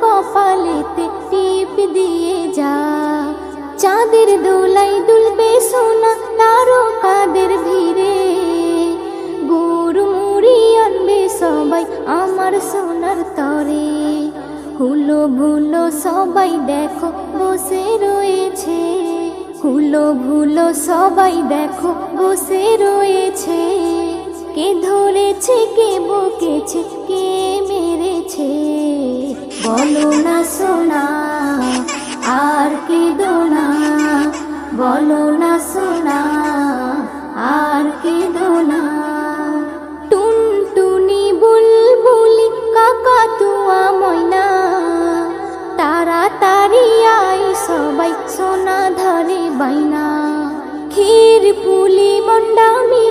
কপালেতে টিপ দিয়ে যা। চাঁদের দোলাই দুলবে সোনা তারকাদের ভিড়ে। গুড় মুড়ি আনবে সবাই আমার সোনার তরে। হুলো ভুলো সবাই দেখো বসে রয়েছে। হুলো ভুলো সবাই দেখো বসে রয়েছে। কে ধরেছে, কে বকেছে, কে বলো না সোনা, আর কি না বলো না সোনা, আর কেঁদো না টুনটুনি বুলবুল কাকা তুয়া ময়না, তাড়াতাড়ি আই সবাই সোনা ধরে বাইনা। ক্ষীর পুলি মন্ডামি